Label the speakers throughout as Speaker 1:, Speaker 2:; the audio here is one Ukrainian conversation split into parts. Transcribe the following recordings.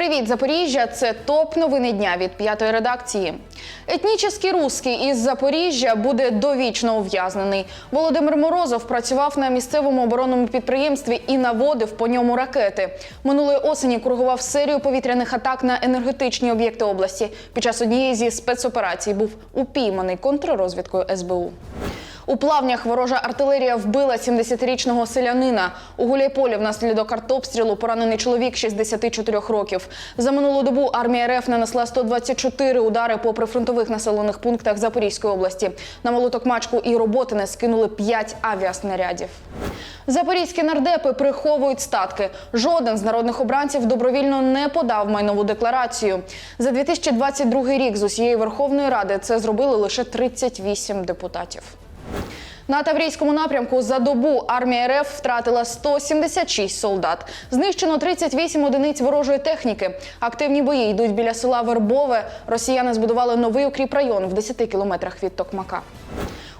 Speaker 1: Привіт, Запоріжжя! Це топ новини дня від п'ятої редакції. Етнічний русський із Запоріжжя буде довічно ув'язнений. Володимир Морозов працював на місцевому оборонному підприємстві і наводив по ньому ракети. Минулої осені кругував серію повітряних атак на енергетичні об'єкти області. Під час однієї зі спецоперацій був упійманий контррозвідкою СБУ. У плавнях ворожа артилерія вбила 70-річного селянина. У Гуляйполі внаслідок артобстрілу поранений чоловік 64 років. За минулу добу армія РФ нанесла 124 удари по прифронтових населених пунктах Запорізької області. На Молотокмачку і Роботине скинули 5 авіаснарядів. Запорізькі нардепи приховують статки. Жоден з народних обранців добровільно не подав майнову декларацію. За 2022 рік з усієї Верховної Ради це зробили лише 38 депутатів. На Таврійському напрямку за добу армія РФ втратила 176 солдат. Знищено 38 одиниць ворожої техніки. Активні бої йдуть біля села Вербове. Росіяни збудували новий укріпрайон в 10 кілометрах від Токмака.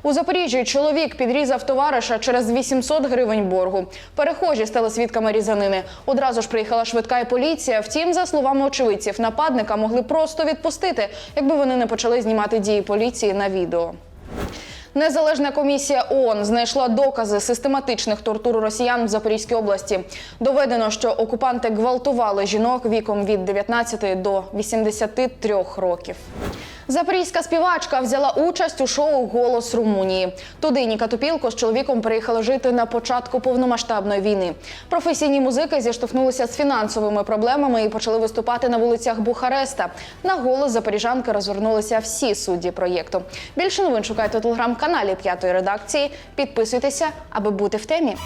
Speaker 1: У Запоріжжі чоловік підрізав товариша через 800 гривень боргу. Перехожі стали свідками різанини. Одразу ж приїхала швидка і поліція. Втім, за словами очевидців, нападника могли просто відпустити, якби вони не почали знімати дії поліції на відео. Незалежна комісія ООН знайшла докази систематичних тортур росіян в Запорізькій області. Доведено, що окупанти гвалтували жінок віком від 19 до 83 років. Запорізька співачка взяла участь у шоу Голос Румунії. Туди Ніка Топілко з чоловіком приїхала жити на початку повномасштабної війни. Професійні музики зіштовхнулися з фінансовими проблемами і почали виступати на вулицях Бухареста. На голос запоріжанки розвернулися всі судді проєкту. Більше новин шукайте у телеграм-каналі п'ятої редакції. Підписуйтеся, аби бути в темі.